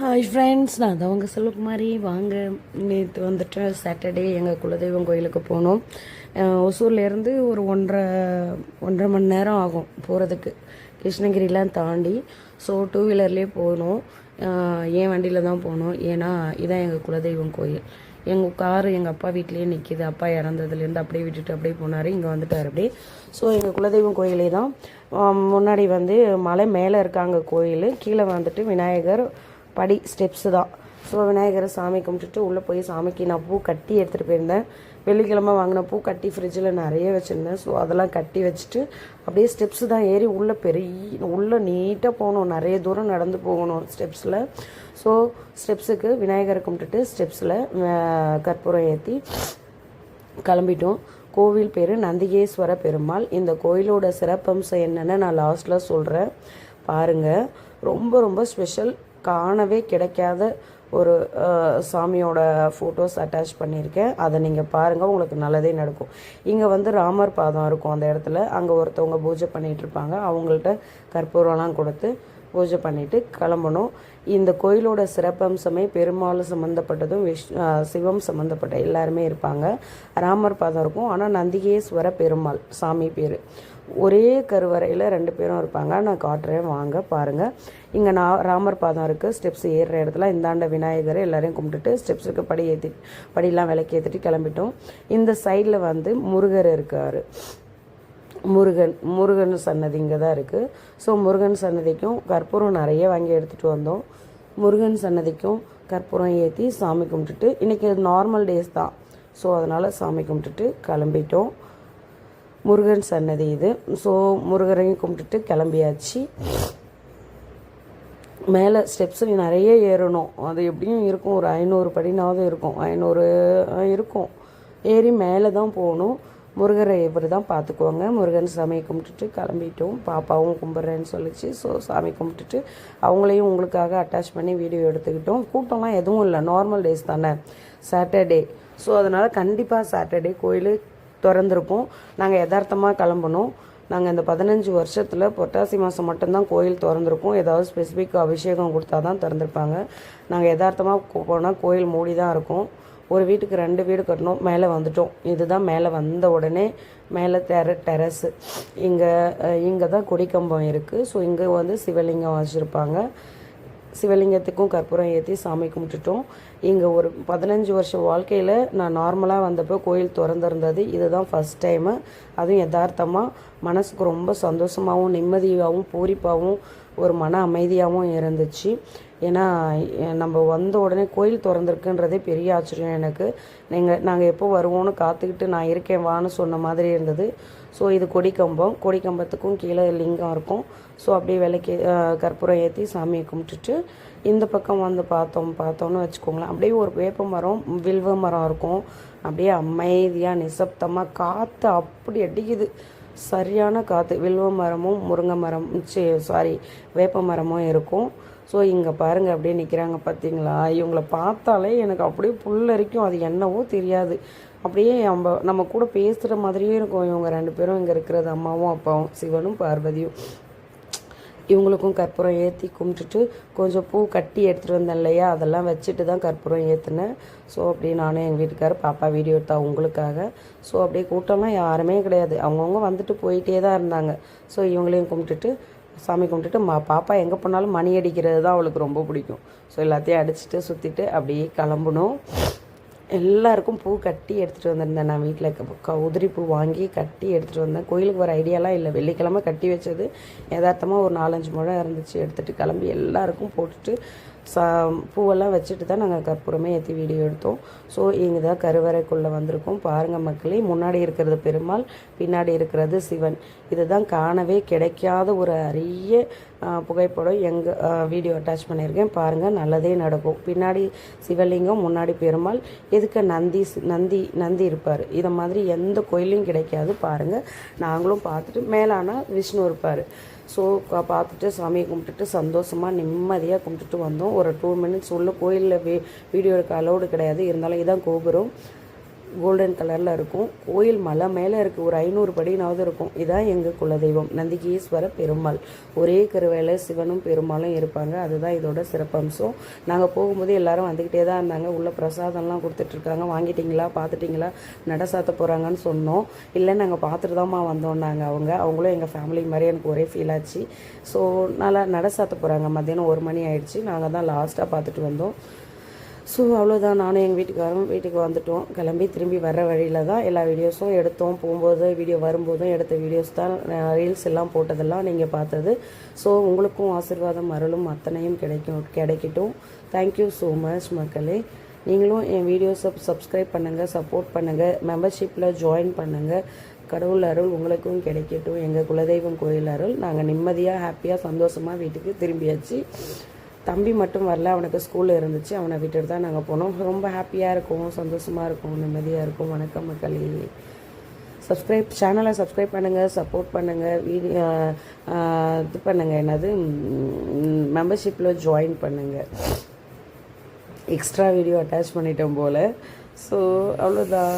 Hi friends நான் தான் உங்கள் செல்வகுமாரி. வாங்க. நேற்று வந்துட்டு சாட்டர்டே எங்கள் குலதெய்வம் கோயிலுக்கு போனோம். ஒசூர்லேருந்து ஒரு ஒன்றரை ஒன்றரை மணி நேரம் ஆகும் போகிறதுக்கு கிருஷ்ணகிரிலாம் தாண்டி. ஸோ டூ வீலர்லேயே போகணும் என் வண்டியில் தான் போனோம். ஏன்னா இதான் எங்கள் குலதெய்வம் கோயில். எங்கள் கார் எங்கள் அப்பா வீட்லேயே நிற்கிது அப்பா இறந்ததுலேருந்து அப்படியே விட்டுட்டு அப்படியே போனார். இங்கே வந்துட்டார் அப்படியே. ஸோ எங்கள் குலதெய்வம் கோயிலே தான். முன்னாடி வந்து மலை மேலே இருக்காங்க கோயில். கீழே வந்துட்டு விநாயகர் படி ஸ்டெப்ஸு தான். ஸோ விநாயகரை சாமி கும்பிட்டுட்டு உள்ளே போய் சாமிக்கு நான் பூ கட்டி எடுத்துகிட்டு போயிருந்தேன். வெள்ளிக்கிழமை வாங்கின பூ கட்டி ஃப்ரிட்ஜில் நிறைய வச்சுருந்தேன். ஸோ அதெல்லாம் கட்டி வச்சுட்டு அப்படியே ஸ்டெப்ஸு தான் ஏறி உள்ளே பெரிய உள்ளே நீட்டாக போகணும். நிறைய தூரம் நடந்து போகணும் ஸ்டெப்ஸில் ஸோ ஸ்டெப்ஸுக்கு விநாயகரை கும்பிட்டுட்டு ஸ்டெப்ஸில் கற்பூரம் ஏற்றி கிளம்பிட்டோம். கோவில் பேர் நந்திகேஸ்வர பெருமாள். இந்த கோயிலோட சிறப்பம்சம் என்னென்னு நான் லாஸ்ட்டில் சொல்கிறேன் பாருங்கள் ரொம்ப ரொம்ப ஸ்பெஷல் காணவே கிடைக்காத ஒரு சாமியோட ஃபோட்டோஸ் அட்டாச் பண்ணியிருக்கேன். அதை நீங்கள் பாருங்கள் உங்களுக்கு நல்லதே நடக்கும். இங்கே வந்து ராமர் பாதம் இருக்கும் அந்த இடத்துல. அங்கே ஒருத்தவங்க பூஜை பண்ணிகிட்ருப்பாங்க அவங்கள்ட்ட கற்பூரம்லாம் கொடுத்து பூஜை பண்ணிட்டு கிளம்பணும். இந்த கோயிலோட சிறப்பம்சமே பெருமாள் சம்மந்தப்பட்டதும் விஷ் சிவம் சம்மந்தப்பட்ட எல்லாருமே இருப்பாங்க. ராமர் பாதம் இருக்கும். ஆனால் நந்திகேஸ்வர பெருமாள் சாமி பேர். ஒரே கருவறையில் ரெண்டு பேரும் இருப்பாங்க. நான் காட்டுறேன். வாங்க பாருங்கள் இங்கே நான் ராமர் பாதம் இருக்குது ஸ்டெப்ஸ் ஏறுற இடத்துல இந்தாண்ட விநாயகர் எல்லாரையும் கும்பிட்டுட்டு ஸ்டெப்ஸுக்கு படி ஏற்றி படியெல்லாம் விளக்கி ஏற்றிட்டு கிளம்பிட்டோம். இந்த சைடில் வந்து முருகர் இருக்கார். முருகன் முருகன் சன்னதி இங்கே தான் இருக்குது ஸோ முருகன் சன்னதிக்கும் கற்பூரம் நிறைய வாங்கி எடுத்துகிட்டு வந்தோம். முருகன் சன்னதிக்கும் கற்பூரம் ஏற்றி சாமி கும்பிட்டுட்டு இன்றைக்கி நார்மல் டேஸ் தான். ஸோ அதனால் சாமி கும்பிட்டுட்டு கிளம்பிட்டோம். முருகன் சன்னதி இது. ஸோ முருகரையும் கும்பிட்டுட்டு கிளம்பியாச்சு. மேலே ஸ்டெப்ஸ் நிறைய ஏறணும். அது எப்படியும் இருக்கும். ஒரு ஐநூறு படினாவது இருக்கும். ஐநூறு இருக்கும். ஏறி மேலே தான் போகணும். முருகரை இவர் தான் பார்த்துக்குவாங்க. முருகன் சாமியை கும்பிட்டுட்டு கிளம்பிட்டோம். பாப்பாவும் கும்பிட்றேன்னு சொல்லிச்சு. ஸோ சாமி கும்பிட்டுட்டு அவங்களையும் உங்களுக்காக அட்டாச் பண்ணி வீடியோ எடுத்துக்கிட்டோம். கூட்டம்லாம் எதுவும் இல்லை. நார்மல் டேஸ் தானே. சாட்டர்டே ஸோ அதனால் கண்டிப்பாக சாட்டர்டே கோயில் திறந்துருப்போம் நாங்கள் யதார்த்தமாக கிளம்பணும். நாங்கள் இந்த பதினஞ்சு வருஷத்தில் புரட்டாசி மாதம் மட்டும்தான் கோயில் திறந்திருக்கும். ஏதாவது ஸ்பெசிஃபிக் அபிஷேகம் கொடுத்தா தான் திறந்திருப்பாங்க நாங்கள் யதார்த்தமாக போனால் கோயில் மூடி தான் இருக்கும். ஒரு வீட்டுக்கு ரெண்டு வீடு கட்டணும் மேலே வந்துட்டோம். இதுதான் மேலே வந்த உடனே மேலே டெர டெரஸு இங்கே இங்கே தான் கொடிக்கம்பம் இருக்குது ஸோ இங்கே வந்து சிவலிங்கம் வச்சுருப்பாங்க. சிவலிங்கத்துக்கும் கற்பூரம் ஏற்றி சாமி கும்பிட்டுட்டோம். இங்கே ஒரு பதினஞ்சு வருஷம் வாழ்க்கையில் நான் நார்மலாக வந்தப்போ கோயில் திறந்திருந்தது. இதுதான் ஃபஸ்ட் டைமு அதுவும் யதார்த்தமாக மனசுக்கு ரொம்ப சந்தோஷமாகவும் நிம்மதியாகவும் பூரிப்பாகவும் ஒரு மன அமைதியாகவும் இருந்துச்சு. ஏன்னா நம்ம வந்த உடனே கோயில் திறந்திருக்குன்றதே பெரிய ஆச்சரியம் எனக்கு. நீங்கள் நாங்கள் எப்போ வருவோன்னு காத்துக்கிட்டு நான் இருக்கேன் வான்னு சொன்ன மாதிரி இருந்தது. ஸோ இது கொடிக்கம்பம். கொடிக்கம்பத்துக்கும் கீழே லிங்கம் இருக்கும். ஸோ அப்படியே விலைக்கு கற்பூரம் ஏற்றி சாமியை கும்பிட்டுட்டு இந்த பக்கம் வந்து பார்த்தோம் பார்த்தோம்னு வச்சுக்கோங்களேன். அப்படியே ஒரு வேப்ப மரம் வில்வ மரம் இருக்கும். அப்படியே அமைதியாக நிசப்தமாக காற்று அப்படி அடிக்குது. சரியான காற்று வில்வ மரமும் முருங்கை மரம் சாரி வேப்ப மரமும் இருக்கும். ஸோ இங்கே பாருங்கள் அப்படியே நிற்கிறாங்க பார்த்தீங்களா? இவங்கள பார்த்தாலே எனக்கு அப்படியே புல்லரிக்கும் அது என்னவோ தெரியாது. அப்படியே நம்ம நம்ம கூட பேசுகிற மாதிரியே இருக்கும். இவங்க ரெண்டு பேரும் இங்கே இருக்கிறது அம்மாவும் அப்பாவும் சிவனும் பார்வதியும். இவங்களுக்கும் கற்பூரம் ஏற்றி கும்பிட்டுட்டு கொஞ்சம் பூ கட்டி எடுத்துகிட்டு வந்தேன் இல்லையா? அதெல்லாம் வச்சுட்டு தான் கற்பூரம் ஏற்றினேன் ஸோ அப்படியே நானும் எங்கள் வீட்டுக்காரர் பாப்பா வீடியோ எடுத்தா உங்களுக்காக. ஸோ அப்படியே கூட்டம்லாம் யாருமே கிடையாது. அவங்கவுங்க வந்துட்டு போயிட்டே தான் இருந்தாங்க. ஸோ இவங்களையும் கும்பிட்டுட்டு சாமி கும்பிட்டுட்டு மா பாப்பா எங்கே போனாலும் மணி அடிக்கிறது தான் அவளுக்கு ரொம்ப பிடிக்கும். ஸோ எல்லாத்தையும் அடிச்சுட்டு சுற்றிட்டு அப்படியே கிளம்பணும். எல்லாருக்கும் பூ கட்டி எடுத்துகிட்டு வந்திருந்தேன் நான் வீட்டில் க உதிரி பூ வாங்கி கட்டி எடுத்துகிட்டு வந்தேன். கோயிலுக்கு வர ஐடியாலாம் இல்லை. வெள்ளிக்கிழமை கட்டி வச்சது. யதார்த்தமாக ஒரு நாலஞ்சு முழம் இருந்துச்சு. எடுத்துகிட்டு கிளம்பி எல்லாருக்கும் போட்டுட்டு சா பூவெல்லாம் வச்சுட்டு தான் நாங்கள் கற்பூரமே ஏற்றி வீடியோ எடுத்தோம். ஸோ இங்கே தான் கருவறைக்குள்ளே வந்திருக்கோம். பாருங்கள் மக்களே முன்னாடி இருக்கிறது பெருமாள் பின்னாடி இருக்கிறது சிவன். இதுதான் காணவே கிடைக்காத ஒரு அரிய புகைப்படம். எங்கள் வீடியோ அட்டாச் பண்ணியிருக்கேன். பாருங்கள் நல்லதே நடக்கும். பின்னாடி சிவலிங்கம் முன்னாடி பெருமாள். இதுக்கு நந்தி நந்தி நந்தி இருப்பார்? இதை மாதிரி எந்த கோயிலையும் கிடைக்காது பாருங்கள் நாங்களும் பார்த்துட்டு மேலானா விஷ்ணு இருப்பார். ஸோ பார்த்துட்டு சாமியை கும்பிட்டுட்டு சந்தோஷமாக நிம்மதியாக கும்பிட்டுட்டு வந்தோம். ஒரு டூ மினிட்ஸ் உள்ள கோயிலில் வீ வீடியோ எடுக்க அலௌடு கிடையாது. இருந்தாலும் இதான் கோபுரம். கோல்டன் கலரில் இருக்கும். கோயில் மலை மேலே இருக்குது ஒரு ஐநூறு படினாவது இருக்கும். இதான் எங்கள் குலதெய்வம். நந்திகேஸ்வர பெருமாள். ஒரே கருவேல சிவனும் பெருமாளும் இருப்பாங்க. அதுதான் இதோட சிறப்பம்சம். நாங்கள் போகும்போது எல்லாரும் வந்துக்கிட்டே தான் இருந்தாங்க. உள்ள பிரசாதம்லாம் கொடுத்துட்ருக்காங்க. வாங்கிட்டீங்களா? பார்த்துட்டிங்களா நட சாத்த போகிறாங்கன்னு சொன்னோம். இல்லை நாங்கள் பார்த்துட்டு தான்மா வந்தோம்னாங்க அவங்க. அவங்களும் எங்கள் ஃபேமிலி மாதிரி எனக்கு ஒரே ஃபீல் ஆச்சு. ஸோ நல்லா நட சாத்த போகிறாங்க மத்தியானம் ஒரு மணி ஆயிடுச்சு. நாங்கள் தான் லாஸ்ட்டாக பார்த்துட்டு வந்தோம். ஸோ அவ்வளோதான் நானும் எங்கள் வீட்டுக்காரரும் வீட்டுக்கு வந்துட்டோம். கிளம்பி திரும்பி வர வழியில் தான் எல்லா வீடியோஸும் எடுத்தோம். போகும்போது வீடியோ வரும்போதும் எடுத்த வீடியோஸ் தான். ரீல்ஸ் எல்லாம் போட்டதெல்லாம் நீங்கள் பார்த்தது. ஸோ உங்களுக்கும் ஆசீர்வாதம் அருளும் அத்தனையும் கிடைக்கும் கிடைக்கட்டும். தேங்க்யூ ஸோ மச் மக்களே. நீங்களும் என் வீடியோஸை சப்ஸ்கிரைப் பண்ணுங்கள் சப்போர்ட் பண்ணுங்கள் மெம்பர்ஷிப்பில் ஜாயின் பண்ணுங்கள் கடவுள் அருள் உங்களுக்கும் கிடைக்கட்டும். எங்கள் குலதெய்வம் கோயில் அருள். நாங்கள் நிம்மதியாக ஹாப்பியாக சந்தோஷமாக வீட்டுக்கு திரும்பியாச்சு. தம்பி மட்டும் வரல அவனுக்கு ஸ்கூலில் இருந்துச்சு. அவனை விட்டுட்டு தான் நாங்கள் போனோம். ரொம்ப ஹாப்பியாக இருக்கும் சந்தோஷமாக இருக்கும் நிம்மதியாக இருக்கும். வணக்கம் மக்களே. சப்ஸ்கிரைப் சேனலை சப்ஸ்கிரைப் பண்ணுங்கள் சப்போர்ட் பண்ணுங்கள் வீடியோ இது பண்ணுங்கள் என்னது? மெம்பர்ஷிப்பில் ஜாயின் பண்ணுங்கள் எக்ஸ்ட்ரா வீடியோ அட்டாச் பண்ணிட்டோம் போல். ஸோ அவ்வளோதான்